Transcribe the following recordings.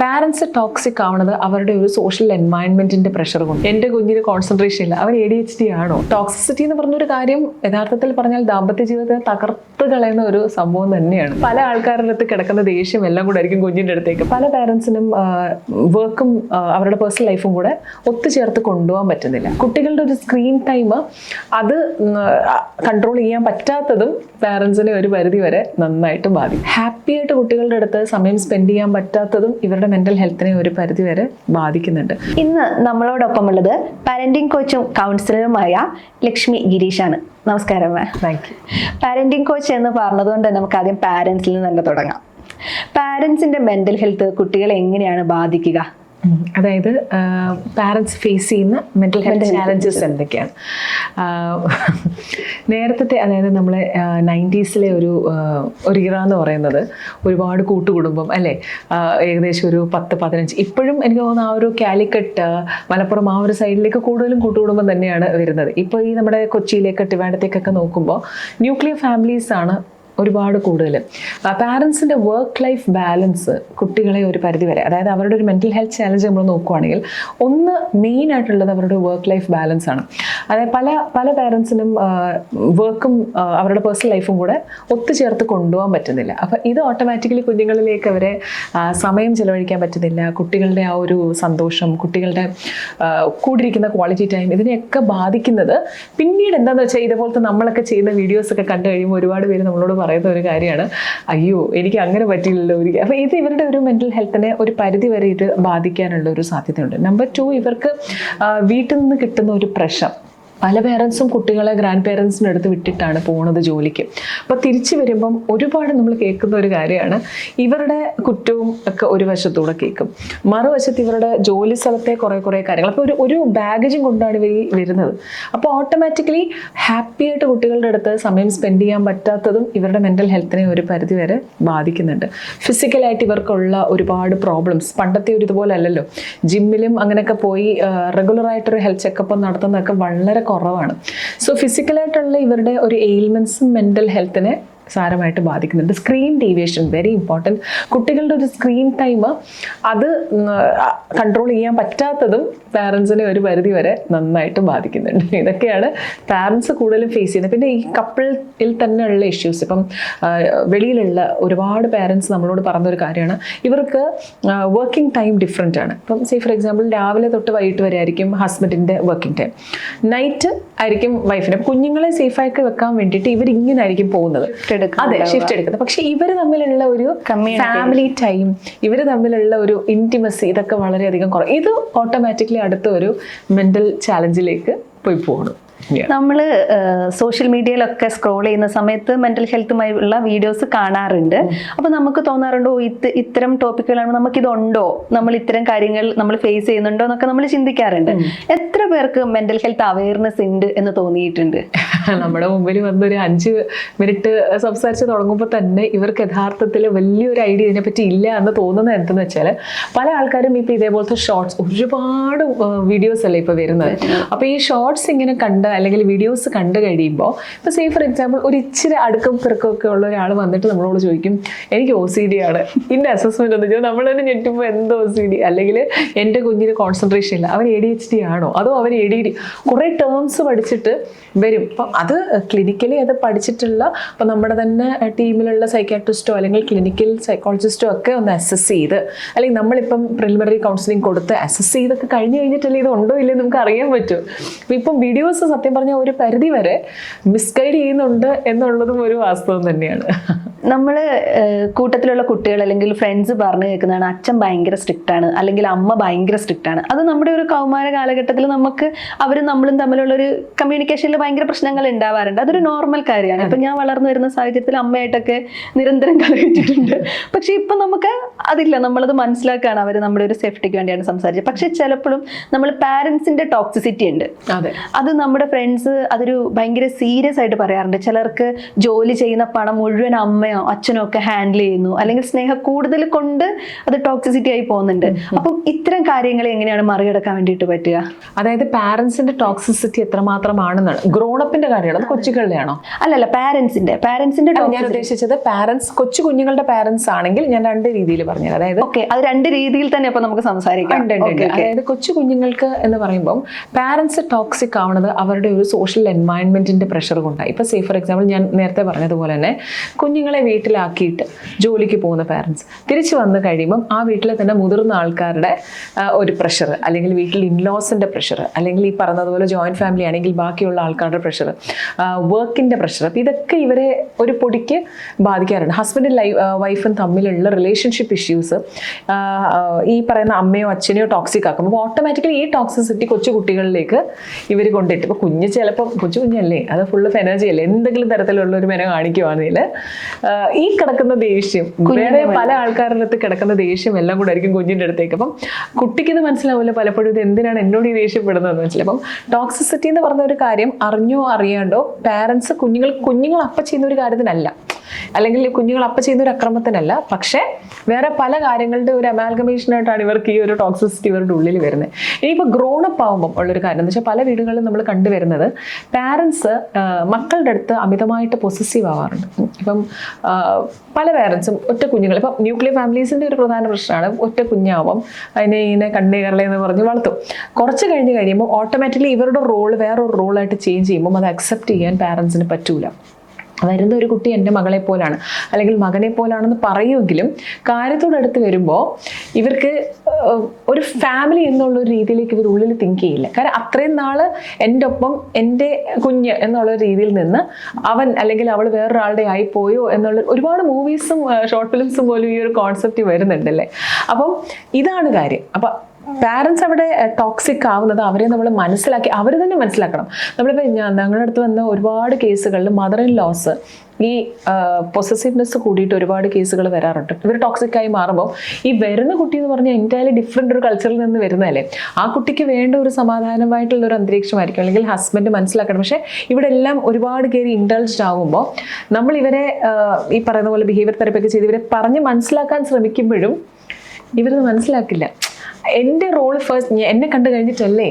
Parents toxic ആവുന്നത് അവരുടെ ഒരു സോഷ്യൽ എൻവയൺമെന്റിന്റെ പ്രഷർ കൊണ്ട്. എന്റെ കുഞ്ഞിന് കോൺസെൻട്രേഷൻ ഇല്ല. അവൻ എ ഡി എച്ച് ഡി ആണോ? ടോക്സിസിറ്റി എന്ന് പറഞ്ഞൊരു കാര്യം യഥാർത്ഥത്തിൽ പറഞ്ഞാൽ ദാമ്പത്യ ജീവിതത്തെ തകർത്ത് കളയുന്ന ഒരു സംഭവം തന്നെയാണ്. പല ആൾക്കാരുടെ അടുത്ത് കിടക്കുന്ന ദേഷ്യം എല്ലാം കൂടെ ആയിരിക്കും കുഞ്ഞിന്റെ അടുത്തേക്ക്. പല പാരൻസിനും വർക്കും അവരുടെ പേഴ്സണൽ ലൈഫും കൂടെ ഒത്തുചേർത്ത് കൊണ്ടുപോകാൻ പറ്റുന്നില്ല. കുട്ടികളുടെ ഒരു സ്ക്രീൻ ടൈം അത് കൺട്രോൾ ചെയ്യാൻ പറ്റാത്തതും പാരൻസിനെ ഒരു പരിധി വരെ നന്നായിട്ട് ബാധിക്കും. ഹാപ്പിയായിട്ട് കുട്ടികളുടെ അടുത്ത് സമയം സ്പെൻഡ് ചെയ്യാൻ പറ്റാത്തതും ഇവരുടെ മെന്റൽ ഹെൽത്തിനെ ഒരു പരിധി വരെ ബാധിക്കുന്നുണ്ട്. ഇന്ന് നമ്മളോടൊപ്പമുള്ളത് പാരന്റിംഗ് കോച്ചും കൗൺസിലറുമായ ലക്ഷ്മി ഗിരീഷാണ്. നമസ്കാരം ma'am thank you parenting coach എന്ന് പറഞ്ഞതുകൊണ്ട് തന്നെ നമുക്ക് ആദ്യം പാരന്റ്സിൽ നിന്ന് തന്നെ തുടങ്ങാം. പാരന്റ്സിന്റെ മെന്റൽ ഹെൽത്ത് കുട്ടികളെ എങ്ങനെയാണ് ബാധിക്കുക. അതായത് പാരൻസ് ഫേസ് ചെയ്യുന്ന മെന്റൽ ഹെൽത്ത് ചാലഞ്ചസ് എന്തൊക്കെയാണ്? നേരത്തെ അതായത് നമ്മൾ നയന്റീസിലെ ഒരു ഒരു ഇറ എന്ന് പറയുന്നത് ഒരുപാട് കൂട്ടുകുടുംബം അല്ലേ? ഏകദേശം ഒരു പത്ത് പതിനഞ്ച്. ഇപ്പോഴും എനിക്ക് തോന്നുന്നു ആ ഒരു കാലിക്കറ്റ് മലപ്പുറം ആ ഒരു സൈഡിലേക്ക് കൂടുതലും കൂട്ടുകുടുംബം തന്നെയാണ് വരുന്നത്. ഇപ്പോൾ ഈ നമ്മുടെ കൊച്ചിയിലേക്ക് ട്രിവാൻഡത്തേക്കൊക്കെ നോക്കുമ്പോൾ ന്യൂക്ലിയർ ഫാമിലീസ് ആണ് ഒരുപാട് കൂടുതൽ. പാരൻസിന്റെ വർക്ക് ലൈഫ് ബാലൻസ് കുട്ടികളെ ഒരു പരിധി വരെ അതായത് അവരുടെ ഒരു മെന്റൽ ഹെൽത്ത് ചാലഞ്ച് നമ്മൾ നോക്കുകയാണെങ്കിൽ ഒന്ന് മെയിൻ ആയിട്ടുള്ളത് അവരുടെ വർക്ക് ലൈഫ് ബാലൻസ് ആണ്. അതായത് പല പല പാരൻസിനും വർക്കും അവരുടെ പേഴ്സണൽ ലൈഫും കൂടെ ഒത്തുചേർത്ത് കൊണ്ടുപോകാൻ പറ്റുന്നില്ല. അപ്പം ഇത് ഓട്ടോമാറ്റിക്കലി കുഞ്ഞുങ്ങളിലേക്ക് അവരെ സമയം ചിലവഴിക്കാൻ പറ്റുന്നില്ല. കുട്ടികളുടെ ആ ഒരു സന്തോഷം കുട്ടികളുടെ കൂടിയിരിക്കുന്ന ക്വാളിറ്റി ടൈം ഇതിനെയൊക്കെ ബാധിക്കുന്നത്. പിന്നീട് എന്താണെന്ന് വെച്ചാൽ ഇതുപോലത്തെ നമ്മളൊക്കെ ചെയ്യുന്ന വീഡിയോസൊക്കെ കണ്ടു കഴിയുമ്പോൾ ഒരുപാട് പേര് നമ്മളോട് പറയുന്ന ഒരു കാര്യമാണ്. അയ്യോ എനിക്ക് അങ്ങനെ പറ്റിയില്ലല്ലോ ഒരു അപ്പോൾ ഇത് ഇവരുടെ ഒരു മെന്റൽ ഹെൽത്തിനെ ഒരു പരിധി വരെ ഇത് ബാധിക്കാനുള്ള ഒരു സാധ്യതയുണ്ട്. നമ്പർ ടു ഇവർക്ക് വീട്ടിൽ നിന്ന് കിട്ടുന്ന ഒരു പ്രഷർ പല പേരൻസും കുട്ടികളെ ഗ്രാൻഡ് പേരൻസിന്റെ അടുത്ത് വിട്ടിട്ടാണ് പോകുന്നത് ജോലിക്ക്. അപ്പോൾ തിരിച്ചു വരുമ്പം ഒരുപാട് നമ്മൾ കേൾക്കുന്ന ഒരു കാര്യമാണ്. ഇവരുടെ കുറ്റവും ഒക്കെ ഒരു വശത്തൂടെ കേൾക്കും. മറുവശത്ത് ഇവരുടെ ജോലി സ്ഥലത്തെ കുറേ കുറേ കാര്യങ്ങൾ. അപ്പോൾ ഒരു ഒരു ബാഗേജും കൊണ്ടാണ് ഇവർ വരുന്നത്. അപ്പോൾ ഓട്ടോമാറ്റിക്കലി ഹാപ്പി ആയിട്ട് കുട്ടികളുടെ അടുത്ത് സമയം സ്പെൻഡ് ചെയ്യാൻ പറ്റാത്തതും ഇവരുടെ മെന്റൽ ഹെൽത്തിനെ ഒരു പരിധി വരെ ബാധിക്കുന്നുണ്ട്. ഫിസിക്കലായിട്ട് ഇവർക്കുള്ള ഒരുപാട് പ്രോബ്ലംസ് പണ്ടത്തെ ഒരു ഇതുപോലെ അല്ലല്ലോ. ജിമ്മിലും അങ്ങനെയൊക്കെ പോയി റെഗുലറായിട്ടൊരു ഹെൽത്ത് ചെക്കപ്പ് നടത്തുന്നതൊക്കെ വളരെ കുറവാണ്. സോ ഫിസിക്കലായിട്ടുള്ള ഇവരുടെ ഒരു എയിൽമെൻസും മെന്റൽ ഹെൽത്തിനെ സാരമായിട്ട് ബാധിക്കുന്നുണ്ട്. സ്ക്രീൻ ഡീവിയേഷൻ വെരി ഇമ്പോർട്ടന്റ് കുട്ടികളുടെ ഒരു സ്ക്രീൻ ടൈം അത് കൺട്രോൾ ചെയ്യാൻ പറ്റാത്തതും പാരൻസിനെ ഒരു പരിധി വരെ നന്നായിട്ട് ബാധിക്കുന്നുണ്ട്. ഇതൊക്കെയാണ് പാരൻസ് കൂടുതലും ഫേസ് ചെയ്യുന്നത്. പിന്നെ ഈ കപ്പിളിൽ തന്നെയുള്ള ഇഷ്യൂസ് ഇപ്പം വെളിയിലുള്ള ഒരുപാട് പാരൻസ് നമ്മളോട് പറഞ്ഞൊരു കാര്യമാണ്. ഇവർക്ക് വർക്കിംഗ് ടൈം ഡിഫറെന്റ് ആണ്. ഇപ്പം സേ ഫോർ എക്സാമ്പിൾ രാവിലെ തൊട്ട് വൈകിട്ട് വരെ ആയിരിക്കും ഹസ്ബൻഡിന്റെ വർക്കിംഗ് ടൈം നൈറ്റ് ആയിരിക്കും വൈഫിന് കുഞ്ഞുങ്ങളെ സേഫായിട്ട് വെക്കാൻ വേണ്ടിയിട്ട് ഇവർ ഇങ്ങനെ അതെ ഷിഫ്റ്റ് എടുക്കുന്നത്. പക്ഷെ ഇവർ തമ്മിലുള്ള ഒരു ഫാമിലി ടൈം ഇവർ തമ്മിലുള്ള ഒരു ഇന്റിമസി ഇതൊക്കെ വളരെയധികം കുറവ് ഇത് ഓട്ടോമാറ്റിക്കലി അടുത്ത ഒരു മെന്റൽ ചാലഞ്ചിലേക്ക് പോയി പോകണം. നമ്മൾ സോഷ്യൽ മീഡിയയിലൊക്കെ സ്ക്രോൾ ചെയ്യുന്ന സമയത്ത് മെന്റൽ ഹെൽത്തുമായി ഉള്ള വീഡിയോസ് കാണാറുണ്ട് അപ്പൊ നമുക്ക് തോന്നാറുണ്ടോ ഇത് ഇത്തരം ടോപ്പിക്കുകളാണ് നമുക്ക് ഇതുണ്ടോ നമ്മൾ ഇത്തരം കാര്യങ്ങൾ നമ്മൾ ഫേസ് ചെയ്യുന്നുണ്ടോ? എന്നൊക്കെ നമ്മൾ ചിന്തിക്കാറുണ്ട്. എത്ര പേർക്ക് മെന്റൽ ഹെൽത്ത് അവയർനെസ് ഉണ്ട് എന്ന് തോന്നിയിട്ടുണ്ട്? നമ്മുടെ മുമ്പിൽ വന്നൊരു അഞ്ച് മിനിറ്റ് സംസാരിച്ച് തുടങ്ങുമ്പോൾ തന്നെ ഇവർക്ക് യഥാർത്ഥത്തിൽ വലിയൊരു ഐഡിയ ഇതിനെപ്പറ്റി ഇല്ല എന്ന് തോന്നുന്നത് എന്തെന്ന് വെച്ചാൽ പല ആൾക്കാരും ഇപ്പം ഇതേപോലത്തെ ഷോർട്സ് ഒരുപാട് വീഡിയോസ് അല്ലേ ഇപ്പോൾ വരുന്നത്? അപ്പോൾ ഈ ഷോർട്സ് ഇങ്ങനെ കണ്ട് അല്ലെങ്കിൽ വീഡിയോസ് കണ്ടു കഴിയുമ്പോൾ ഇപ്പോൾ സേ ഫോർ എക്സാമ്പിൾ ഒരു ഇച്ചിരി അടുക്കും പിറക്കം ഒക്കെ ഉള്ള ഒരാൾ വന്നിട്ട് നമ്മളോട് ചോദിക്കും എനിക്ക് ഒ സി ഡി ആണ്. ഇന്ന അസസ്മെന്റ് എന്ന് ചോദിച്ചാൽ നമ്മൾ തന്നെ ഞെട്ടുമ്പോൾ എന്ത് ഒ സി ഡി അല്ലെങ്കിൽ എന്റെ കുഞ്ഞിന് കോൺസെൻട്രേഷൻ ഇല്ല. അവൻ എ ഡി എച്ച് ഡി ആണോ? അതോ അവൻ എ ഡി ഡി കുറേ ടേംസ് പഠിച്ചിട്ട് വരും. അപ്പം അത് ക്ലിനിക്കലി അത് പഠിച്ചിട്ടുള്ള അപ്പം നമ്മുടെ തന്നെ ടീമിലുള്ള സൈക്കാട്രിസ്റ്റോ അല്ലെങ്കിൽ ക്ലിനിക്കൽ സൈക്കോളജിസ്റ്റോ ഒക്കെ ഒന്ന് അസസ് ചെയ്ത് അല്ലെങ്കിൽ നമ്മളിപ്പം പ്രിലിമിനറി കൗൺസിലിംഗ് കൊടുത്ത് അസസ് ചെയ്തൊക്കെ കഴിഞ്ഞ് കഴിഞ്ഞിട്ടല്ലേ ഇത് ഉണ്ടോ ഇല്ലേ നമുക്ക് അറിയാൻ പറ്റും. ഇപ്പം വീഡിയോസ് സത്യം പറഞ്ഞാൽ ഒരു പരിധി വരെ മിസ്ഗൈഡ് ചെയ്യുന്നുണ്ട് എന്നുള്ളതും ഒരു വാസ്തവം തന്നെയാണ്. നമ്മൾ കൂട്ടത്തിലുള്ള കുട്ടികൾ അല്ലെങ്കിൽ ഫ്രണ്ട്സ് പറഞ്ഞു കേൾക്കുന്നതാണ് അച്ഛൻ ഭയങ്കര സ്ട്രിക്റ്റ് ആണ് അല്ലെങ്കിൽ അമ്മ ഭയങ്കര സ്ട്രിക്റ്റ് ആണ്. അത് നമ്മുടെ ഒരു കൗമാര കാലഘട്ടത്തിൽ നമുക്ക് അവരും നമ്മളും തമ്മിലുള്ള ഒരു കമ്മ്യൂണിക്കേഷനിൽ ഭയങ്കര പ്രശ്നങ്ങൾ ഉണ്ടാവാറുണ്ട്. അതൊരു നോർമൽ കാര്യമാണ്. ഇപ്പൊ ഞാൻ വളർന്നു വരുന്ന സാഹചര്യത്തിൽ അമ്മയായിട്ടൊക്കെ നിരന്തരം കളിച്ചിട്ടുണ്ട് പക്ഷെ ഇപ്പൊ നമുക്ക് അതില്ല. നമ്മളത് മനസ്സിലാക്കുകയാണ്. അവർ നമ്മുടെ ഒരു സേഫ്റ്റിക്ക് വേണ്ടിയാണ് സംസാരിച്ചത്. പക്ഷെ ചിലപ്പോഴും നമ്മൾ പാരൻസിന്റെ ടോക്സിസിറ്റി ഉണ്ട്. അതെ. അത് നമ്മുടെ ഫ്രണ്ട്സ് അതൊരു ഭയങ്കര സീരിയസ് ആയിട്ട് പറയാറുണ്ട്. ചിലർക്ക് ജോലി ചെയ്യുന്ന പണം മുഴുവൻ അമ്മയോ അമ്മയോ അച്ഛനോ ഒക്കെ ഹാൻഡിൽ ചെയ്യുന്നു. അല്ലെങ്കിൽ സ്നേഹം കൂടുതൽ കൊണ്ട് അത് ടോക്സിസിറ്റി ആയി പോകുന്നുണ്ട്. അപ്പം ഇത്തരം കാര്യങ്ങളെ എങ്ങനെയാണ് മറികടക്കാൻ വേണ്ടിയിട്ട് പറ്റുക? അതായത് പാരന്റ്സിന്റെ ടോക്സിസിറ്റി എത്രമാത്രമാണെന്നാണ്. ഗ്രോണപ്പിന്റെ കാര്യമാണ്. അത് അല്ലല്ല പാരന്റ്സിന്റെ പാരന്റ്സിന്റെ ഞാൻ ഉദ്ദേശിച്ചത് പാരന്റ്സ് കൊച്ചു കുഞ്ഞുങ്ങളുടെ പാരന്റ്സ് ആണെങ്കിൽ ഞാൻ രണ്ട് രീതിയിൽ പറഞ്ഞത് അതായത് ഓക്കെ അത് രണ്ട് രീതിയിൽ തന്നെ അപ്പൊ നമുക്ക് സംസാരിക്കാം. അതായത് കൊച്ചു കുഞ്ഞുങ്ങൾക്ക് എന്ന് പറയുമ്പോൾ പാരന്റ്സ് ടോക്സിക് ആവുന്നത് അവരുടെ ഒരു സോഷ്യൽ എൻവയൺമെന്റിന്റെ പ്രഷർ കൊണ്ടാണ്. ഇപ്പൊ സേ ഫോർ എക്സാമ്പിൾ ഞാൻ നേരത്തെ പറഞ്ഞതുപോലെ തന്നെ കുഞ്ഞുങ്ങളെ വീട്ടിലാക്കിയിട്ട് ജോലിക്ക് പോകുന്ന പാരൻസ് തിരിച്ചു വന്നു കഴിയുമ്പം ആ വീട്ടിലെ തന്നെ മുതിർന്ന ആൾക്കാരുടെ ഒരു പ്രഷർ അല്ലെങ്കിൽ വീട്ടിൽ ഇൻലോസിന്റെ പ്രഷർ അല്ലെങ്കിൽ ഈ പറഞ്ഞതുപോലെ ജോയിന്റ് ഫാമിലി ആണെങ്കിൽ ബാക്കിയുള്ള ആൾക്കാരുടെ പ്രഷർ വർക്കിന്റെ പ്രഷർ അപ്പം ഇതൊക്കെ ഇവരെ ഒരു പൊടിക്ക് ബാധിക്കാറുണ്ട്. ഹസ്ബൻഡും ലൈ വൈഫും തമ്മിലുള്ള റിലേഷൻഷിപ്പ് ഇഷ്യൂസ് ഈ പറയുന്ന അമ്മയോ അച്ഛനെയോ ടോക്സിക് ആക്കും അപ്പോൾ ഓട്ടോമാറ്റിക്കലി ഈ ടോക്സിസിറ്റി കൊച്ചു കുട്ടികളിലേക്ക് ഇവർ കൊണ്ടിട്ട് ഇപ്പോൾ കുഞ്ഞ് ചിലപ്പം കൊച്ചു കുഞ്ഞല്ലേ? അത് ഫുൾ ഓഫ് എനർജി അല്ലേ? എന്തെങ്കിലും തരത്തിലുള്ള ഒരു മെന കാണിക്കുവാണെങ്കിൽ ഈ കിടക്കുന്ന ദേഷ്യം. വേറെ പല ആൾക്കാരുടെ അടുത്ത് കിടക്കുന്ന ദേഷ്യം എല്ലാം കൂടെ ആയിരിക്കും കുഞ്ഞിന്റെ അടുത്തേക്ക്. അപ്പം കുട്ടിക്ക് ഇത് മനസ്സിലാവില്ല പലപ്പോഴും ഇത് എന്തിനാണ് എന്നോട് ഈ ദേഷ്യപ്പെടുന്നതെന്ന് വെച്ചാൽ അപ്പം ടോക്സിസിറ്റി എന്ന് പറഞ്ഞ ഒരു കാര്യം അറിഞ്ഞോ അറിയാണ്ടോ പാരന്റ്സ് കുഞ്ഞുങ്ങൾ കുഞ്ഞുങ്ങൾ അപ്പ ചെയ്യുന്ന ഒരു കാര്യത്തിനല്ല. അല്ലെങ്കിൽ കുഞ്ഞുങ്ങൾ അപ്പം ചെയ്യുന്ന ഒരു അക്രമത്തിനല്ല പക്ഷേ വേറെ പല കാര്യങ്ങളുടെ ഒരു അമാൽഗമേഷൻ ആയിട്ടാണ് ഇവർക്ക് ഈ ഒരു ടോക്സിസിറ്റി ഇവരുടെ ഉള്ളിൽ വരുന്നത്. ഇനിയിപ്പോൾ ഗ്രോൺ അപ്പ് ആകുമ്പോൾ ഉള്ളൊരു കാര്യം എന്ന് വെച്ചാൽ പല വീടുകളിലും നമ്മൾ കണ്ടുവരുന്നത് പാരൻസ് മക്കളുടെ അടുത്ത് അമിതമായിട്ട് പൊസസീവ് ആവാറുണ്ട്. ഇപ്പം പല പാരൻസും ഒറ്റ കുഞ്ഞുങ്ങൾ ഇപ്പം ന്യൂക്ലിയർ ഫാമിലീസിന്റെ ഒരു പ്രധാന പ്രശ്നമാണ് ഒറ്റ കുഞ്ഞാവും അതിനെ ഇങ്ങനെ കണ്ണേ കരളെ എന്ന് പറഞ്ഞ് വളർത്തും. കുറച്ച് കഴിഞ്ഞ് കഴിയുമ്പോൾ ഓട്ടോമാറ്റിക്കലി ഇവരുടെ റോൾ വേറൊരു റോളായിട്ട് ചേഞ്ച് ചെയ്യുമ്പോൾ അത് അക്സെപ്റ്റ് ചെയ്യാൻ പാരൻസിന് പറ്റൂല. വരുന്ന ഒരു കുട്ടി എന്റെ മകളെ പോലാണ്. അല്ലെങ്കിൽ മകനെ പോലാണെന്ന് പറയുമെങ്കിലും കാര്യത്തോടടുത്ത് വരുമ്പോൾ ഇവർക്ക് ഒരു ഫാമിലി എന്നുള്ള ഒരു രീതിയിലേക്ക് ഇവർ ഉള്ളിൽ തിങ്ക് ചെയ്യില്ല. കാരണം അത്രയും നാൾ എന്റെ ഒപ്പം എന്റെ കുഞ്ഞ് എന്നുള്ള രീതിയിൽ നിന്ന് അവൻ അല്ലെങ്കിൽ അവൾ വേറൊരാളുടെ ആയി പോയോ എന്നുള്ള ഒരുപാട് മൂവീസും ഷോർട്ട് ഫിലിംസും പോലും ഈ ഒരു കോൺസെപ്റ്റ് വരുന്നുണ്ടല്ലേ? അപ്പം ഇതാണ് കാര്യം. അപ്പം പാരൻസ് അവിടെ ടോക്സിക് ആവുന്നത് അവരെ നമ്മൾ മനസ്സിലാക്കി അവർ തന്നെ മനസ്സിലാക്കണം. നമ്മളിപ്പോൾ ഞങ്ങളുടെ അടുത്ത് വന്ന ഒരുപാട് കേസുകളിൽ മദർ ഇൻ ലോസ് ഈ പൊസസീവ്നെസ് കൂടിയിട്ട് ഒരുപാട് കേസുകൾ വരാറുണ്ട്. ഇവർ ടോക്സിക് ആയി മാറുമ്പോൾ ഈ വരുന്ന കുട്ടി എന്ന് പറഞ്ഞാൽ എന്റയർലി ഡിഫറെന്റ് ഒരു കൾച്ചറിൽ നിന്ന് വരുന്നതല്ലേ? ആ കുട്ടിക്ക് വേണ്ട ഒരു സമാധാനമായിട്ടുള്ള ഒരു അന്തരീക്ഷമായിരിക്കും. അല്ലെങ്കിൽ ഹസ്ബൻഡ് മനസ്സിലാക്കണം. പക്ഷേ ഇവിടെ എല്ലാം ഒരുപാട് കയറി ഇൻഡൾജ്ഡ് ആകുമ്പോൾ നമ്മൾ ഇവരെ ഈ പറയുന്ന പോലെ ബിഹേവിയർ തെറപ്പി ഒക്കെ ചെയ്ത് ഇവരെ പറഞ്ഞ് മനസ്സിലാക്കാൻ ശ്രമിക്കുമ്പോഴും ഇവരത് മനസ്സിലാക്കില്ല. എന്റെ റോൾ ഫസ്റ്റ് എന്നെ കണ്ടു കഴിഞ്ഞിട്ടല്ലേ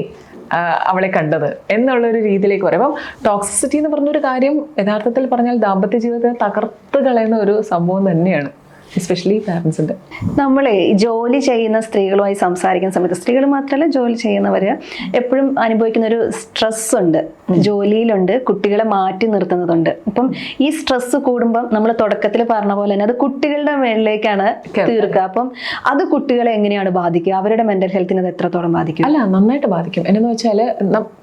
അവളെ കണ്ടത് എന്നുള്ള ഒരു രീതിയിലേക്ക് പറയും ടോക്സിസിറ്റി എന്ന് പറഞ്ഞൊരു കാര്യം യഥാർത്ഥത്തിൽ പറഞ്ഞാൽ ദാമ്പത്യ ജീവിതത്തെ തകർത്ത് കളയുന്ന ഒരു സംഭവം തന്നെയാണ്. എസ്പെഷ്യലി പാരൻസിന്റെ നമ്മൾ ജോലി ചെയ്യുന്ന സ്ത്രീകളുമായി സംസാരിക്കുന്ന സമയത്ത് സ്ത്രീകൾ മാത്രമല്ല ജോലി ചെയ്യുന്നവർ എപ്പോഴും അനുഭവിക്കുന്ന ഒരു സ്ട്രെസ് ഉണ്ട്. ജോലിയിലുണ്ട് കുട്ടികളെ മാറ്റി നിർത്തുന്നതുണ്ട്. അപ്പം ഈ സ്ട്രെസ് കൂടുമ്പം നമ്മൾ തുടക്കത്തിൽ പറഞ്ഞ പോലെ തന്നെ അത് കുട്ടികളുടെ മേളിലേക്കാണ് തീർക്കുക. അപ്പം അത് കുട്ടികളെ എങ്ങനെയാണ് ബാധിക്കുക? അവരുടെ മെന്റൽ ഹെൽത്തിനെ അത് എത്രത്തോളം ബാധിക്കും? അല്ല നന്നായിട്ട് ബാധിക്കും. എന്നു വെച്ചാൽ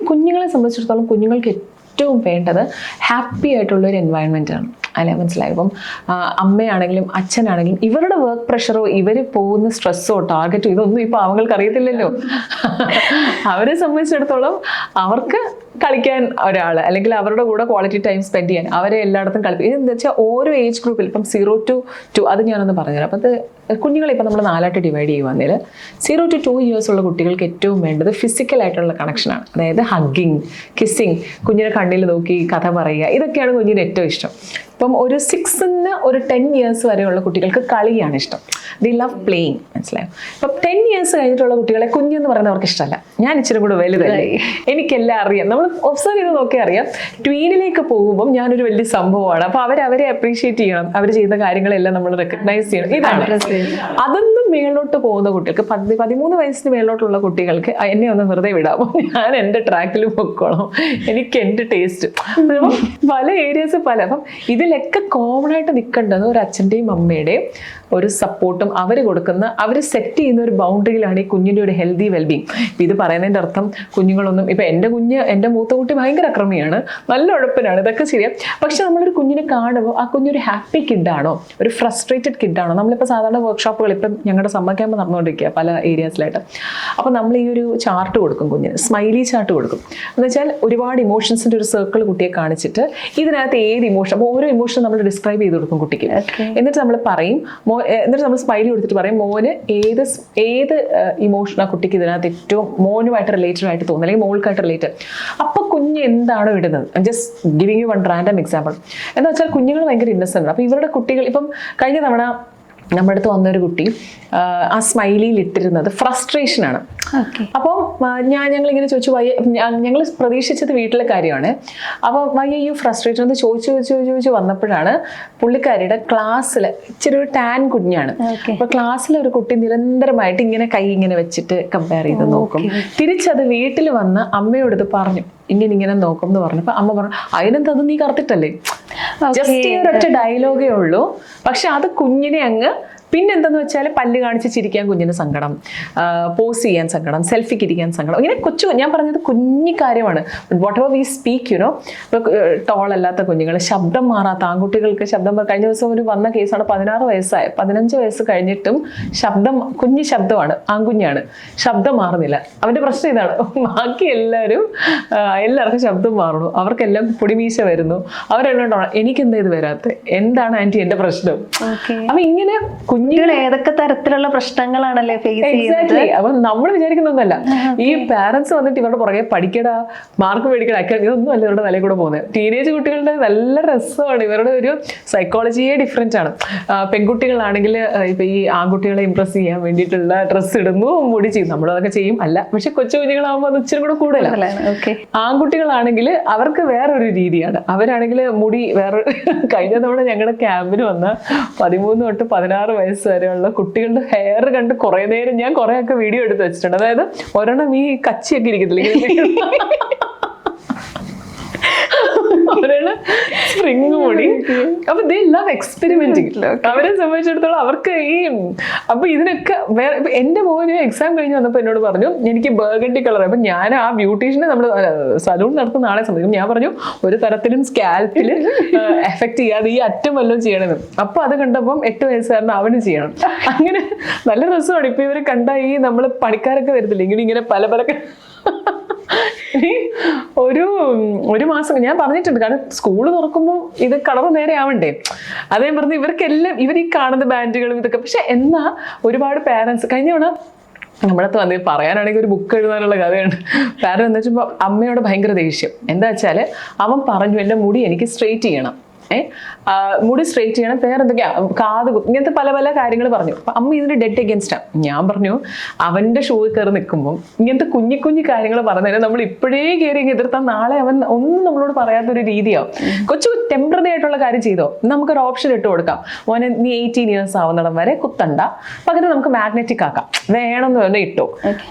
കുഞ്ഞുങ്ങളെ സംബന്ധിച്ചിടത്തോളം കുഞ്ഞുങ്ങൾക്ക് ഏറ്റവും വേണ്ടത് ഹാപ്പി ആയിട്ടുള്ള ഒരു എൻവയൺമെന്റ് ആണ്. അല്ലെ മനസ്സിലായി? ഇപ്പം അമ്മയാണെങ്കിലും അച്ഛനാണെങ്കിലും ഇവരുടെ വർക്ക് പ്രഷറോ ഇവർ പോകുന്ന സ്ട്രെസ്സോ ടാർഗറ്റോ ഇതൊന്നും ഇപ്പം അവങ്ങൾക്ക് അറിയത്തില്ലല്ലോ. അവരെ സംബന്ധിച്ചിടത്തോളം അവർക്ക് കളിക്കാൻ ഒരാൾ അല്ലെങ്കിൽ അവരുടെ കൂടെ ക്വാളിറ്റി ടൈം സ്പെൻഡ് ചെയ്യാൻ അവരെ എല്ലായിടത്തും കളിപ്പിക്കും ഇതെന്താ വെച്ചാൽ ഓരോ ഏജ് ഗ്രൂപ്പിൽ ഇപ്പം സീറോ ടു ടു അത് ഞാനൊന്ന് പറഞ്ഞുതരാം. അപ്പം അത് കുഞ്ഞുങ്ങളെ ഇപ്പം നമ്മൾ നാലായിട്ട് ഡിവൈഡ് ചെയ്യുവാണെങ്കിൽ സീറോ ടു ടു ഇയേഴ്സ് ഉള്ള കുട്ടികൾക്ക് ഏറ്റവും വേണ്ടത് ഫിസിക്കൽ ആയിട്ടുള്ള കണക്ഷനാണ് അതായത് ഹഗ്ഗിങ് കിസ്സിങ് കുഞ്ഞിനെ കണ്ണിൽ നോക്കി കഥ പറയുക. ഇതൊക്കെയാണ് കുഞ്ഞിന് ഏറ്റവും ഇഷ്ടം. ഇപ്പം ഒരു സിക്സ് നിന്ന് ഒരു ടെൻ ഇയേഴ്സ് വരെയുള്ള കുട്ടികൾക്ക് കളിയാണ് ഇഷ്ടം. ദി ലവ് പ്ലേയിങ് മനസ്സിലായോ? ഇപ്പം ടെൻ ഇയേഴ്സ് കഴിഞ്ഞിട്ടുള്ള കുട്ടികളെ കുഞ്ഞെന്ന് പറയുന്നത് അവർക്ക് ഇഷ്ടമല്ല. ഞാൻ ഇച്ചിരി കൂടെ വലുതായി എനിക്കെല്ലാം അറിയാം. നമ്മൾ ഒബ്സർവ് ചെയ്ത് നോക്കിയാൽ അറിയാം. ട്വീനിലേക്ക് പോകുമ്പം ഞാനൊരു വലിയ സംഭവമാണ്. അപ്പോൾ അവർ അവരെ അപ്രീഷിയേറ്റ് ചെയ്യണം. അവർ ചെയ്യുന്ന കാര്യങ്ങളെല്ലാം നമ്മൾ റെക്കഗ്നൈസ് ചെയ്യണം. ഇതാണ്. അതൊന്നും മേളിലോട്ട് പോകുന്ന കുട്ടികൾക്ക് പതി പതിമൂന്ന് വയസ്സിന് മേളിലോട്ടുള്ള കുട്ടികൾക്ക് എന്നെ ഒന്ന് വെറുതെ വിടാമോ? ഞാൻ എന്റെ ട്രാക്കിൽ പൊക്കോളാം. എനിക്ക് എന്റെ ടേസ്റ്റ് പല ഏരിയാസ് പല. അപ്പം ഇതിലൊക്കെ കോമൺ ആയിട്ട് നിൽക്കേണ്ടത് ഒരു അച്ഛന്റെയും അമ്മയുടെയും ഒരു സപ്പോർട്ടും അവർ കൊടുക്കുന്ന അവർ സെറ്റ് ചെയ്യുന്ന ഒരു ബൗണ്ടറിയിലാണ് ഈ കുഞ്ഞിന്റെ ഒരു ഹെൽത്തി വെൽബീങ് ഇത് പറയുന്നതിന്റെ അർത്ഥം കുഞ്ഞുങ്ങളൊന്നും ഇപ്പം എന്റെ കുഞ്ഞ് എന്റെ മൂത്ത കുട്ടി ഭയങ്കര അക്രമിയാണ് നല്ല ഉഴപ്പനാണ് ഇതൊക്കെ ശരിയാ. പക്ഷെ നമ്മളൊരു കുഞ്ഞിനെ കാണുമ്പോൾ ആ കുഞ്ഞൊരു ഹാപ്പി കിഡാണോ ഒരു ഫ്രസ്ട്രേറ്റഡ് കിഡാണോ നമ്മളിപ്പോൾ സാധാരണ വർക്ക്ഷോപ്പുകൾ ഇപ്പം ഞങ്ങളുടെ സമ്മർ ക്യാമ്പ് നടന്നുകൊണ്ടിരിക്കുക പല ഏരിയാസിലായിട്ട് അപ്പോൾ നമ്മൾ ഈ ഒരു ചാർട്ട് കൊടുക്കും കുഞ്ഞിന് സ്മൈലി ചാർട്ട് കൊടുക്കും. എന്ന് വെച്ചാൽ ഒരുപാട് ഇമോഷൻസിന്റെ ഒരു സർക്കിൾ കുട്ടിയെ കാണിച്ചിട്ട് ഇതിനകത്ത് ഏത് ഇമോഷൻ അപ്പോൾ ഓരോ ഇമോഷൻ നമ്മൾ ഡിസ്ക്രൈബ് ചെയ്ത് കൊടുക്കും കുട്ടിക്ക്. എന്നിട്ട് നമ്മൾ പറയും മോ എന്നിട്ട് നമ്മൾ സ്മൈലി കൊടുത്തിട്ട് പറയും മോന് ഏത് ഏത് ഇമോഷൻ ആ കുട്ടിക്ക് ഇതിനകത്ത് ഏറ്റവും മോനുമായിട്ട് റിലേറ്റഡ് ആയിട്ട് തോന്നുന്നു അല്ലെങ്കിൽ മോൾക്കായിട്ട് റിലേറ്റഡ് അപ്പൊ കുഞ്ഞ് എന്താണോ ഇടുന്നത്? Just giving you one random example എന്ന് വെച്ചാൽ കുഞ്ഞുങ്ങൾ ഭയങ്കര ഇന്നസെന്റ് അപ്പൊ ഇവരുടെ കുട്ടികൾ ഇപ്പം കഴിഞ്ഞ തവണ നമ്മുടെ അടുത്ത് വന്നൊരു കുട്ടി ആ, സ്മൈലിയിൽ ഇട്ടിരുന്നത് ഫ്രസ്ട്രേഷനാണ് അപ്പോൾ ഞാൻ ഞങ്ങൾ ഇങ്ങനെ ചോദിച്ചു വയ്യ ഞങ്ങൾ പ്രതീക്ഷിച്ചത് വീട്ടിലെ കാര്യമാണ്. അപ്പോൾ വയ്യ ഈ ഫ്രസ്ട്രേഷൻ എന്ന് ചോദിച്ചു ചോദിച്ചു ചോദിച്ചു വന്നപ്പോഴാണ് പുള്ളിക്കാരിയുടെ ക്ലാസ്സിൽ ഇച്ചിരി ഒരു ടാൻ കുഞ്ഞാണ്. അപ്പോൾ ക്ലാസ്സിൽ ഒരു കുട്ടി നിരന്തരമായിട്ട് ഇങ്ങനെ കൈ ഇങ്ങനെ വെച്ചിട്ട് കമ്പയർ ചെയ്ത് നോക്കും. തിരിച്ചത് വീട്ടിൽ വന്ന് അമ്മയോട് ഇത് പറഞ്ഞു. ഇങ്ങനെ ഇങ്ങനെ നോക്കും എന്ന് പറഞ്ഞപ്പോൾ അമ്മ പറഞ്ഞു അതിനെന്താ നീ കറുത്തിട്ടല്ലേ? ജസ്റ്റ് ഈ ഒരൊറ്റ ഡയലോഗേ ഉള്ളൂ. പക്ഷെ അത് കുഞ്ഞിനെ അങ്ങ് പിന്നെന്തെന്ന് വെച്ചാൽ പല്ല് കാണിച്ച് ചിരിക്കാൻ കുഞ്ഞിന് സങ്കടം പോസ് ചെയ്യാൻ സങ്കടം സെൽഫിക്ക് ഇരിക്കാൻ സങ്കടം ഇങ്ങനെ കൊച്ചു ഞാൻ പറഞ്ഞത് കുഞ്ഞി കാര്യമാണ്. Whatever we speak you know ഇപ്പോൾ ടോൾ അല്ലാത്ത കുഞ്ഞുങ്ങൾ ശബ്ദം മാറാത്ത ആൺകുട്ടികൾക്ക് ശബ്ദം കഴിഞ്ഞ ദിവസം ഒരു വന്ന കേസാണ് പതിനാറ് വയസ്സായ പതിനഞ്ച് വയസ്സ് കഴിഞ്ഞിട്ടും ശബ്ദം കുഞ്ഞു ശബ്ദമാണ് ആൺകുഞ്ഞാണ് ശബ്ദം മാറുന്നില്ല. അവന്റെ പ്രശ്നം ഇതാണ്. ബാക്കി എല്ലാവരും എല്ലാവർക്കും ശബ്ദം മാറണു അവർക്കെല്ലാം പൊടിമീശ വരുന്നു. അവരെല്ലാം എനിക്കെന്താ ഇത് വരാത്ത? എന്താണ് ആന്റി എന്റെ പ്രശ്നം? അപ്പൊ ഇങ്ങനെ കുഞ്ഞുങ്ങൾ ഏതൊക്കെ തരത്തിലുള്ള പ്രശ്നങ്ങളാണല്ലേ ഫേസ് ചെയ്യുന്നത്? അപ്പൊ നമ്മൾ വിചാരിക്കുന്നൊന്നല്ല ഈ പാരന്റ്സ് വന്നിട്ട് ഇവരുടെ പുറകെ പഠിക്കടാ മാർക്ക് മേടിക്കടാ ഇതൊന്നും അല്ല ഇവരുടെ നിലയിൽ കൂടെ പോകുന്നത്. ടീനേജ് കുട്ടികളുടെ നല്ല രസമാണ്. ഇവരുടെ ഒരു സൈക്കോളജിയെ ഡിഫറെന്റ് ആണ്. പെൺകുട്ടികളാണെങ്കിൽ ഇപ്പൊ ഈ ആൺകുട്ടികളെ ഇംപ്രസ് ചെയ്യാൻ വേണ്ടിയിട്ടുള്ള ഡ്രസ് ഇടുന്നു മുടി ചെയ്യും. നമ്മളതൊക്കെ ചെയ്യും. അല്ല പക്ഷെ കൊച്ചു കുഞ്ഞുങ്ങളാകുമ്പോൾ അത് ഇച്ചിരി കൂടെ കൂടുതലാണ്. ആൺകുട്ടികളാണെങ്കിൽ അവർക്ക് വേറൊരു രീതിയാണ്. അവരാണെങ്കിൽ മുടി വേറെ കഴിഞ്ഞ തവണ ഞങ്ങളുടെ ക്യാമ്പിന് വന്ന പതിമൂന്ന് തൊട്ട് പതിനാറ് വയസ്സ് വരെയുള്ള കുട്ടികളുടെ ഹെയർ കണ്ട് കുറേ നേരം ഞാൻ കുറേ ഒക്കെ വീഡിയോ എടുത്ത് വെച്ചിട്ടുണ്ട്. അതായത് ഒരെണ്ണം ഈ കച്ചിയൊക്കെ ഇരിക്കത്തില്ല? ഇങ്ങനെ സ്പ്രിംഗ് സ്പ്രിങ് മുടി അപ്പൊ ദേ ലവ് എക്സ്പെരിമെന്റിങ് അവരെ സംബന്ധിച്ചിടത്തോളം അവർക്ക് ഈ അപ്പൊ ഇതിനൊക്കെ വേറെ എന്റെ മോന് എക്സാം കഴിഞ്ഞ് വന്നപ്പോ എന്നോട് പറഞ്ഞു എനിക്ക് ബർഗണ്ടി കളർ അപ്പൊ ഞാൻ ആ ബ്യൂട്ടീഷ്യനെ നമ്മൾ സലൂൺ നടത്തുന്ന ആളെ സംബന്ധിക്കും. ഞാൻ പറഞ്ഞു ഒരു തരത്തിലും സ്കാൽപ്പിൽ എഫക്ട് ചെയ്യാതെ ഈ അറ്റം വല്ലതും ചെയ്യണമെന്ന്. അപ്പൊ അത് കണ്ടപ്പം എട്ട് വയസ്സുകാരൻ അവന് ചെയ്യണം. അങ്ങനെ നല്ല രസമാണ്. ഇപ്പൊ ഇവരെ കണ്ട ഈ നമ്മൾ പണിക്കാരൊക്കെ വരത്തില്ല? ഇങ്ങനെ ഇങ്ങനെ പല പല ഇനി ഒരു ഒരു മാസം ഞാൻ പറഞ്ഞിട്ടുണ്ട് കാരണം സ്കൂൾ തുറക്കുമ്പോൾ ഇത് കളർ നേരെ ആവണ്ടേ. അതേ പറഞ്ഞ് ഇവർക്കെല്ലാം ഇവർ ഈ കാണുന്ന ബാൻഡുകളും ഇതൊക്കെ. പക്ഷെ എന്നാ ഒരുപാട് പാരൻസ് കഴിഞ്ഞ തവണ നമ്മളത്ത് വന്ന് പറയാനാണെങ്കിൽ ഒരു ബുക്ക് എഴുതാനുള്ള കഥയാണ്. പാരൻ എന്ന് വെച്ചപ്പോൾ അമ്മയോട് ഭയങ്കര ദേഷ്യം. എന്താ വെച്ചാൽ അവൻ പറഞ്ഞു എന്റെ മുടി എനിക്ക് സ്ട്രെയിറ്റ് ചെയ്യണം. മുടി സ്ട്രേറ്റ് ചെയ്യണം. വേറെ എന്തൊക്കെയാ? കാത് ഇങ്ങനത്തെ പല പല കാര്യങ്ങൾ പറഞ്ഞു. അപ്പൊ അമ്മ ഇതിന് ഡെഡ് ആണ് ഞാൻ പറഞ്ഞു അവന്റെ ഷൂ കയറി നിൽക്കുമ്പോൾ ഇങ്ങനത്തെ കുഞ്ഞു കുഞ്ഞു കാര്യങ്ങൾ പറഞ്ഞാൽ നമ്മൾ ഇപ്പോഴേ കയറി എതിർത്താൽ നാളെ അവൻ ഒന്നും നമ്മളോട് പറയാത്തൊരു രീതിയാവും. കൊച്ചു ടെമ്പററി ആയിട്ടുള്ള കാര്യം ചെയ്തോ? നമുക്കൊരു ഓപ്ഷൻ ഇട്ട് കൊടുക്കാം. മോനെ നീ എയ്റ്റീൻ ഇയേഴ്സ് ആവുന്നിടം വരെ കുത്തണ്ട. പകരം നമുക്ക് മാഗ്നറ്റിക് ആക്കാം. വേണമെന്ന് പറഞ്ഞാൽ ഇട്ടോ.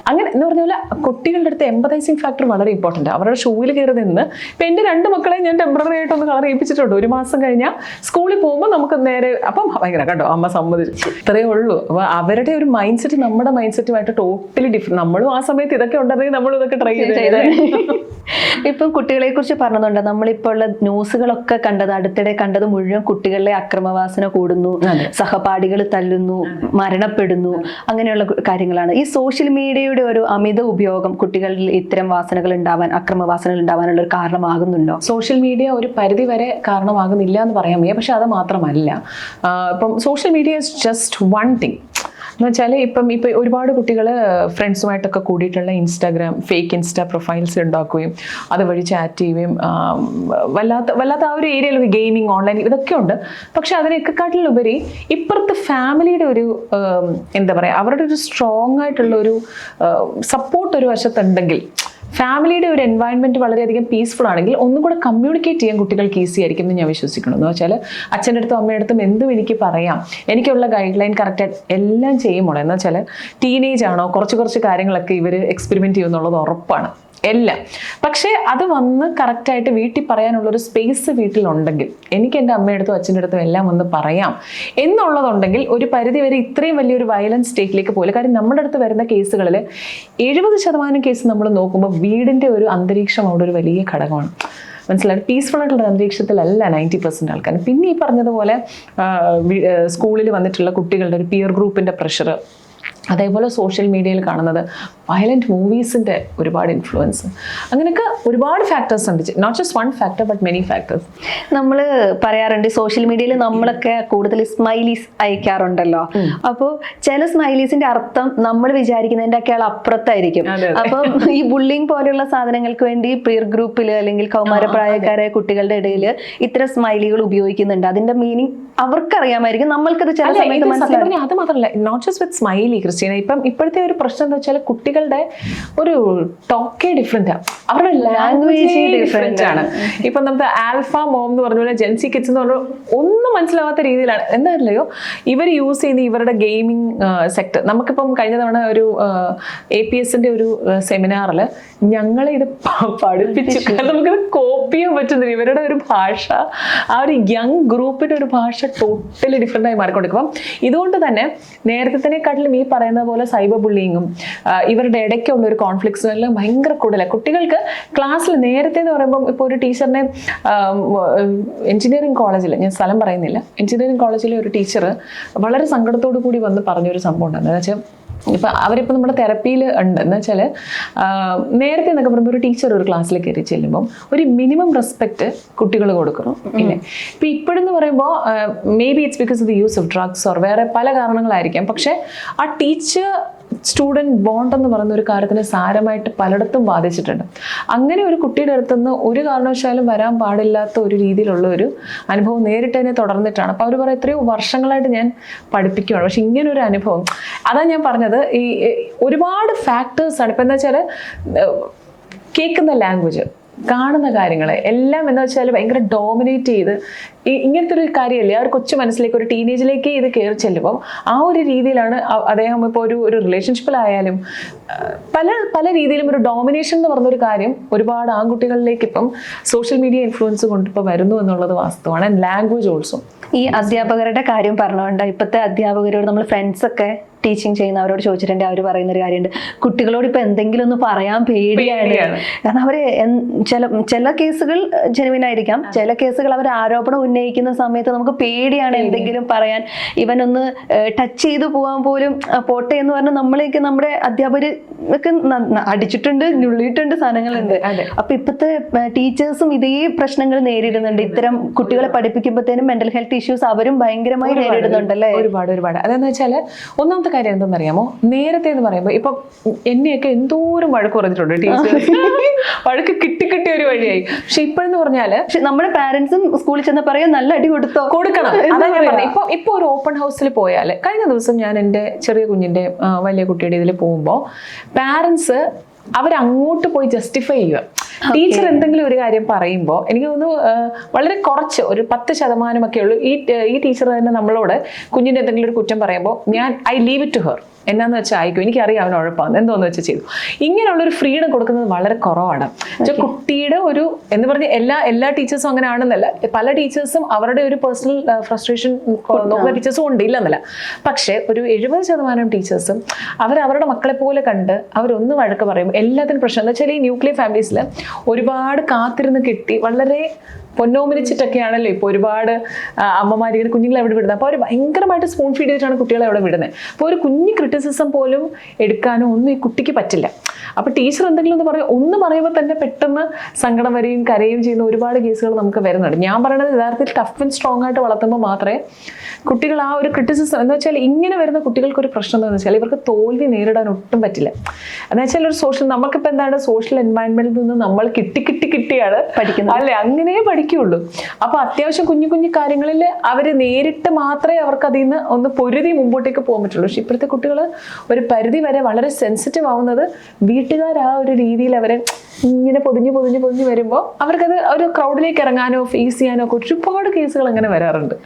അങ്ങനെ എന്ന് പറഞ്ഞ പോലെ കുട്ടികളുടെ അടുത്ത് എമ്പതൈസിങ് ഫാക്ടർ വളരെ ഇമ്പോർട്ടന്റ് അവരുടെ ഷൂവിൽ കയറി നിന്ന് ഇപ്പം എന്റെ രണ്ട് മക്കളെ ഞാൻ ടെമ്പററി ആയിട്ടൊന്ന് കളർ ചെയ്യിപ്പിച്ചിട്ടുണ്ട് ഒരു മാസം കഴിഞ്ഞാൽ സ്കൂളിൽ പോകുമ്പോൾ നമുക്ക് നേരെ അപ്പം ഭയങ്കര കേട്ടോ അമ്മ സമ്മതിച്ചു. ഇത്രയേ ഉള്ളൂ. അപ്പോൾ അവരുടെ ഒരു മൈൻഡ് സെറ്റ് നമ്മുടെ മൈൻഡ് സെറ്റുമായിട്ട് ടോട്ടലി ഡിഫറെ നമ്മളും ആ സമയത്ത് ഇതൊക്കെ ഉണ്ടെങ്കിൽ നമ്മൾ ഇതൊക്കെ ട്രൈ ചെയ്ത് ഇപ്പം കുട്ടികളെ കുറിച്ച് പറഞ്ഞതുകൊണ്ട് നമ്മളിപ്പോൾ ഉള്ള ന്യൂസുകളൊക്കെ കണ്ടത് അടുത്തിടെ കണ്ടത് മുഴുവൻ കുട്ടികളിലെ അക്രമവാസന കൂടുന്നു. സഹപാഠികൾ തല്ലുന്നു മരണപ്പെടുന്നു അങ്ങനെയുള്ള കാര്യങ്ങളാണ്. ഈ സോഷ്യൽ മീഡിയയുടെ ഒരു അമിത ഉപയോഗം കുട്ടികളിൽ ഇത്തരം വാസനകൾ ഉണ്ടാവാൻ അക്രമവാസനകൾ ഉണ്ടാവാനുള്ള ഒരു കാരണമാകുന്നുണ്ടോ? സോഷ്യൽ മീഡിയ ഒരു പരിധി വരെ കാരണമാകുന്നില്ല എന്ന് പറയാൻ വയ്യ. പക്ഷെ അത് മാത്രമല്ല ഇപ്പം social media is just one thing എന്ന് വെച്ചാൽ ഇപ്പം ഇപ്പം ഒരുപാട് കുട്ടികൾ ഫ്രണ്ട്സുമായിട്ടൊക്കെ കൂടിയിട്ടുള്ള ഇൻസ്റ്റാഗ്രാം ഫേക്ക് ഇൻസ്റ്റാ പ്രൊഫൈൽസ് ഉണ്ടാക്കുകയും അതുവഴി ചാറ്റ് ചെയ്യുകയും വല്ലാത്ത വല്ലാത്ത ആ ഒരു ഏരിയയിൽ ഗെയിമിങ് ഓൺലൈൻ ഇതൊക്കെ ഉണ്ട്. പക്ഷെ അതിനൊക്കെക്കാട്ടിലുപരി ഇപ്പുറത്തെ ഫാമിലിയുടെ ഒരു എന്താ പറയുക അവരുടെ ഒരു സ്ട്രോങ് ആയിട്ടുള്ള ഒരു സപ്പോർട്ട് ഒരു വശത്തുണ്ടെങ്കിൽ ഫാമിലിയുടെ ഒരു എൻവയൺമെന്റ് വളരെയധികം പീസ്ഫുൾ ആണെങ്കിൽ ഒന്നും കൂടെ കമ്മ്യൂണിക്കേറ്റ് ചെയ്യാൻ കുട്ടികൾക്ക് ഈസി ആയിരിക്കും എന്ന് ഞാൻ വിശ്വസിക്കുന്നു. എന്ന് വെച്ചാൽ അച്ഛന്റെ അടുത്തും അമ്മയുടെ അടുത്തും എന്തും എനിക്ക് പറയാം. എനിക്കുള്ള ഗൈഡ് ലൈൻ കറക്റ്റ് എല്ലാം ചെയ്യുമ്പോൾ എന്ന് വെച്ചാൽ ടീനേജ് ആണോ കുറച്ച് കുറച്ച് കാര്യങ്ങളൊക്കെ ഇവർ എക്സ്പെരിമെന്റ് ചെയ്യുമെന്നുള്ളത് ഉറപ്പാണ്. എല്ലാം. പക്ഷേ അത് വന്ന് കറക്റ്റായിട്ട് വീട്ടിൽ പറയാനുള്ളൊരു സ്പേസ് വീട്ടിലുണ്ടെങ്കിൽ എനിക്ക് എന്റെ അമ്മയുടെ അടുത്തും അച്ഛന്റെ അടുത്തും എല്ലാം വന്ന് പറയാം എന്നുള്ളതുണ്ടെങ്കിൽ ഒരു പരിധി വരെ ഇത്രയും വലിയൊരു വയലൻസ് സ്റ്റേറ്റിലേക്ക് പോലെ കാര്യം നമ്മുടെ അടുത്ത് വരുന്ന കേസുകളിൽ എഴുപത് ശതമാനം കേസ് നമ്മൾ നോക്കുമ്പോൾ വീടിന്റെ ഒരു അന്തരീക്ഷം അവിടെ ഒരു വലിയ ഘടകമാണ്. മനസ്സിലായി? പീസ്ഫുൾ ആയിട്ടുള്ള അന്തരീക്ഷത്തിലല്ല നയന്റി പെർസെന്റ് ആൾക്കാർ പിന്നെ ഈ പറഞ്ഞതുപോലെ സ്കൂളിൽ വന്നിട്ടുള്ള കുട്ടികളുടെ ഒരു പിയർ ഗ്രൂപ്പിന്റെ പ്രഷർ അതേപോലെ സോഷ്യൽ മീഡിയയിൽ കാണുന്നത് വയലന്റ് മൂവീസിന്റെ ഒരുപാട് ഇൻഫ്ലുവൻസ് അങ്ങനെയൊക്കെ ഒരുപാട് ഫാക്ടേഴ്സ് ഉണ്ട്. Not just one factor but many factors നമ്മൾ പറയാറുണ്ട് സോഷ്യൽ മീഡിയയിൽ നമ്മളൊക്കെ കൂടുതൽ സ്മൈലീസ് അയക്കാറുണ്ടല്ലോ. അപ്പോൾ ചില സ്മൈലീസിന്റെ അർത്ഥം നമ്മൾ വിചാരിക്കുന്നതിന്റെ ഒക്കെ അപ്പുറത്തായിരിക്കും. അപ്പം ഈ ബുള്ളിങ് പോലെയുള്ള സാധനങ്ങൾക്ക് വേണ്ടി പ്രിയർ ഗ്രൂപ്പിൽ അല്ലെങ്കിൽ കൗമാരപ്രായക്കാരായ കുട്ടികളുടെ ഇടയിൽ ഇത്ര സ്മൈലികൾ ഉപയോഗിക്കുന്നുണ്ട്. അതിന്റെ മീനിങ് അവർക്കറിയാമായിരിക്കും. നമ്മൾക്കത് ചില സമയത്ത് അത് മാത്രമല്ല not just with smiley Christina ഇപ്പം ഇപ്പോഴത്തെ ഒരു പ്രശ്നം എന്താ വെച്ചാൽ കുട്ടികളുടെ ഒരു ടോക്കേ ഡിഫറെന്റ് ആണ് അവരുടെ ലാംഗ്വേജ് ഡിഫറെന്റ് ആണ്. ഇപ്പം നമുക്ക് ആൽഫ മോം എന്ന് പറഞ്ഞ പോലെ ജെൻസി കിഡ്സ് എന്ന് പറഞ്ഞാൽ ഒന്നും മനസ്സിലാവാത്ത രീതിയിലാണ്. എന്തായാലോ ഇവർ യൂസ് ചെയ്യുന്ന ഇവരുടെ ഗെയിമിംഗ് സെക്ടർ നമുക്കിപ്പം കഴിഞ്ഞ തവണ ഒരു എ പി എസിന്റെ ഒരു സെമിനാറിൽ ഞങ്ങളെ ഇത് പഠിപ്പിച്ചു. നമുക്കിത് കോപ്പി ചെയ്യാൻ പറ്റുന്നില്ല. ഇവരുടെ ഒരു ഭാഷ ആ ഒരു യങ് ഗ്രൂപ്പിന്റെ ഒരു ഭാഷ ടോട്ടലി ഡിഫറെന്റ് ആയി മാറിക്കൊണ്ടിരിക്കും. അപ്പം ഇതുകൊണ്ട് തന്നെ നേരത്തെ നേരത്തെക്കാട്ടിലും ഈ പറയുന്ന പോലെ സൈബർ ബുള്ളിങ്ങും ഇവരുടെ ഇടയ്ക്കുള്ള ഒരു കോൺഫ്ലിക്ട്സും എല്ലാം ഭയങ്കര കൂടുതലാണ് കുട്ടികൾക്ക് ക്ലാസ്സിൽ നേരത്തെ എന്ന് പറയുമ്പോൾ ഇപ്പോൾ ഒരു ടീച്ചറിനെ എഞ്ചിനീയറിംഗ് കോളേജിൽ ഞാൻ സ്ഥലം പറയുന്നില്ല. എഞ്ചിനീയറിംഗ് കോളേജിലെ ഒരു ടീച്ചർ വളരെ സങ്കടത്തോടു കൂടി വന്ന് പറഞ്ഞൊരു സംഭവം ഉണ്ട് എന്ന് വെച്ചാൽ ഇപ്പം അവരിപ്പോൾ നമ്മുടെ തെറപ്പിയിൽ ഉണ്ട്. എന്ന് വെച്ചാൽ നേരത്തെ എന്നൊക്കെ പറയുമ്പോൾ ഒരു ടീച്ചർ ഒരു ക്ലാസ്സിൽ കയറി ചെല്ലുമ്പം ഒരു മിനിമം റെസ്പെക്റ്റ് കുട്ടികൾ കൊടുക്കണം. ഇല്ലേ? ഇപ്പം ഇപ്പോഴെന്ന് പറയുമ്പോൾ maybe it's because of the use of drugs or വേറെ പല കാരണങ്ങളായിരിക്കാം. പക്ഷെ ആ ടീച്ചർ സ്റ്റുഡന്റ് ബോണ്ട് എന്ന് പറയുന്ന ഒരു കാര്യത്തിന് സാരമായിട്ട് പലയിടത്തും ബാധിച്ചിട്ടുണ്ട്. അങ്ങനെ ഒരു കുട്ടിയുടെ അടുത്തുനിന്ന് ഒരു കാരണവശാലും വരാൻ പാടില്ലാത്ത ഒരു രീതിയിലുള്ള ഒരു അനുഭവം നേരിട്ട് തന്നെ തുടർന്നിട്ടാണ്. അപ്പോൾ അവർ പറയും എത്രയോ വർഷങ്ങളായിട്ട് ഞാൻ പഠിപ്പിക്കുകയാണ് പക്ഷെ ഇങ്ങനെ ഒരു അനുഭവം. അതാണ് ഞാൻ പറഞ്ഞത് ഈ ഒരുപാട് ഫാക്ടേഴ്സാണ് ഇപ്പം എന്താ വെച്ചാൽ കേൾക്കുന്ന ലാംഗ്വേജ് കാണുന്ന കാര്യങ്ങളെ. എല്ലാം എന്ന് വെച്ചാൽ ഭയങ്കര ഡോമിനേറ്റ് ചെയ്ത് ഇങ്ങനത്തെ ഒരു കാര്യമല്ലേ ആ ഒരു കൊച്ചു മനസ്സിലേക്ക് ഒരു ടീനേജിലേക്ക് ഇത് കയറി ചെല്ലുമ്പോൾ ആ ഒരു രീതിയിലാണ് അദ്ദേഹം ഇപ്പോൾ ഒരു ഒരു റിലേഷൻഷിപ്പിലായാലും പല പല രീതിയിലും ഒരു ഡോമിനേഷൻ എന്ന് പറഞ്ഞൊരു കാര്യം ഒരുപാട് ആൺകുട്ടികളിലേക്ക് ഇപ്പം സോഷ്യൽ മീഡിയ ഇൻഫ്ലുവൻസ് കൊണ്ട് ഇപ്പോൾ വരുന്നു എന്നുള്ളത് വാസ്തവമാണ്. ആൻഡ് ലാംഗ്വേജ് ഓൾസോ ഈ അധ്യാപകരുടെ കാര്യം പറഞ്ഞുകൊണ്ട് ഇപ്പോഴത്തെ അധ്യാപകരോട് നമ്മൾ ഫ്രണ്ട്സ് ഒക്കെ ടീച്ചിങ് ചെയ്യുന്നവരോട് ചോദിച്ചിട്ടുണ്ട് അവർ പറയുന്ന ഒരു കാര്യമുണ്ട്. കുട്ടികളോട് ഇപ്പൊ എന്തെങ്കിലും ഒന്ന് പറയാൻ പേടിയാണ്. കാരണം അവർ ചില ചില കേസുകൾ ജെനുവിൻ ആയിരിക്കാം. ചില കേസുകൾ അവർ ആരോപണം ഉന്നയിക്കുന്ന സമയത്ത് നമുക്ക് പേടിയാണ് എന്തെങ്കിലും പറയാൻ. ഇവൻ ഒന്ന് ടച്ച് ചെയ്തു പോകാൻ പോലും പോട്ടെ എന്ന് പറഞ്ഞാൽ നമ്മളെയൊക്കെ നമ്മുടെ അധ്യാപകർ ഒക്കെ അടിച്ചിട്ടുണ്ട് ഞുള്ളിയിട്ടുണ്ട് സാധനങ്ങളുണ്ട്. അപ്പൊ ഇപ്പത്തെ ടീച്ചേഴ്സും ഇതേ പ്രശ്നങ്ങൾ നേരിടുന്നുണ്ട്. ഇത്തരം കുട്ടികളെ പഠിപ്പിക്കുമ്പോഴത്തേനും മെന്റൽ ഹെൽത്ത് ഇഷ്യൂസ് അവരും ഭയങ്കരമായി നേരിടുന്നുണ്ടല്ലേ ഒരുപാട് ഒരുപാട്. അതെന്ന് വെച്ചാൽ ഒന്നാമത്തെ കാര്യം എന്തെന്നറിയാമോ? നേരത്തെ എന്ന് പറയുമ്പോൾ ഇപ്പം എന്നെയൊക്കെ എന്തോരം വഴക്ക് പറഞ്ഞിട്ടുണ്ട് ടീച്ചേഴ്സ് വഴക്ക് കിട്ടി കിട്ടിയ ഒരു വഴിയായി. പക്ഷെ ഇപ്പോഴെന്ന് പറഞ്ഞാൽ പക്ഷെ നമ്മുടെ പാരന്റ്സും സ്കൂളിൽ ചെന്ന് പറയാൻ നല്ല അടി കൊടുത്തോ? കൊടുക്കണം. ഇപ്പൊ ഇപ്പൊ ഒരു ഓപ്പൺ ഹൗസിൽ പോയാൽ കഴിഞ്ഞ ദിവസം ഞാൻ എന്റെ ചെറിയ കുഞ്ഞിന്റെ വലിയ കുട്ടിയുടെ ഇതിൽ പോകുമ്പോൾ പാരന്റ്സ് അവരങ്ങോട്ട് പോയി ജസ്റ്റിഫൈ ചെയ്യുക. ടീച്ചർ എന്തെങ്കിലും ഒരു കാര്യം പറയുമ്പോൾ എനിക്ക് തോന്നുന്നു വളരെ കുറച്ച് ഒരു പത്ത് ശതമാനമൊക്കെ ഉള്ളൂ. ഈ ഈ ടീച്ചർ തന്നെ നമ്മളോട് കുഞ്ഞിന്റെ എന്തെങ്കിലും ഒരു കുറ്റം പറയുമ്പോൾ ഞാൻ I leave it to her എന്നാന്ന് വെച്ചാൽ ആയിക്കും എനിക്കറിയാം അവൻ ഉഴപ്പാന്ന്. എന്തോന്ന് വെച്ചാൽ ചെയ്തു. ഇങ്ങനെയുള്ളൊരു ഫ്രീഡം കൊടുക്കുന്നത് വളരെ കുറവാണ്. പക്ഷേ കുട്ടിയുടെ ഒരു എന്ന് പറഞ്ഞ എല്ലാ എല്ലാ ടീച്ചേഴ്സും അങ്ങനെ ആണെന്നല്ല പല ടീച്ചേഴ്സും അവരുടെ ഒരു പേഴ്സണൽ ഫ്രസ്ട്രേഷൻ നോക്കുന്ന ടീച്ചേഴ്സും ഉണ്ട് ഇല്ലെന്നല്ല. പക്ഷേ ഒരു എഴുപത് ശതമാനം ടീച്ചേഴ്സും അവർ അവരുടെ മക്കളെ പോലെ കണ്ട് അവരൊന്ന് വഴക്ക് പറയും എല്ലാത്തിനും പ്രശ്നം. എന്ന് വെച്ചാൽ ഈ ന്യൂക്ലിയർ ഫാമിലീസിൽ ഒരുപാട് കാത്തിരുന്ന് കിട്ടി വളരെ പൊന്നോമനിച്ചിട്ടൊക്കെയാണല്ലോ ഇപ്പോൾ ഒരുപാട് അമ്മമാർ ഇങ്ങനെ കുഞ്ഞുങ്ങളെ അവിടെ വിടുന്നത്. അപ്പോൾ അവർ ഭയങ്കരമായിട്ട് സ്പൂൺ ഫീഡ് ചെയ്തിട്ടാണ് കുട്ടികളെ അവിടെ വിടുന്നത്. അപ്പോൾ ഒരു കുഞ്ഞു ക്രിറ്റിസിസം പോലും എടുക്കാനോ ഒന്നും ഈ കുട്ടിക്ക് പറ്റില്ല. അപ്പോൾ ടീച്ചർ എന്തെങ്കിലും ഒന്ന് പറയും? ഒന്ന് പറയുമ്പോൾ തന്നെ പെട്ടെന്ന് സങ്കടം വരികയും കരയുകയും ചെയ്യുന്ന ഒരുപാട് കേസുകൾ നമുക്ക് വരുന്നുണ്ട്. ഞാൻ പറയുന്നത് യഥാർത്ഥത്തിൽ ടഫ് ആൻഡ് സ്ട്രോങ് ആയിട്ട് വളർത്തുമ്പോൾ മാത്രമേ കുട്ടികൾ ആ ഒരു ക്രിറ്റിസിസം എന്ന് വെച്ചാൽ ഇങ്ങനെ വരുന്ന കുട്ടികൾക്ക് ഒരു പ്രശ്നം എന്ന് വെച്ചാൽ ഇവർക്ക് തോൽവി നേരിടാൻ ഒട്ടും പറ്റില്ല. എന്ന് വെച്ചാൽ ഒരു സോഷ്യൽ നമുക്കിപ്പോൾ എന്താണ് സോഷ്യൽ എൻവയൺമെന്റിൽ നിന്ന് നമ്മൾ കിട്ടി കിട്ടി കിട്ടിയാണ് പഠിക്കുന്നത്. അല്ലെ? അങ്ങനെ പഠിക്കുള്ളൂ അപ്പൊ അത്യാവശ്യം കുഞ്ഞു കുഞ്ഞു കാര്യങ്ങളിൽ അവർ നേരിട്ട് മാത്രമേ അവർക്ക് അതിൽ നിന്ന് ഒന്ന് പൊരുതി മുമ്പോട്ടേക്ക് പോകാൻ പറ്റുള്ളൂ. പക്ഷെ ഇപ്പോഴത്തെ കുട്ടികൾ ഒരു പരിധി വരെ വളരെ സെൻസിറ്റീവ് ആവുന്നത് വീട്ടുകാർ ആ ഒരു രീതിയിൽ അവരെ ഇങ്ങനെ പൊതിഞ്ഞ് പൊതിഞ്ഞ് പൊതിഞ്ഞ് വരുമ്പോൾ അവർക്കത് ഒരു ക്രൗഡിലേക്ക് ഇറങ്ങാനോ ഫേസ് ചെയ്യാനോ ഒക്കെ ഒരുപാട് കേസുകൾ അങ്ങനെ വരാറുണ്ട്.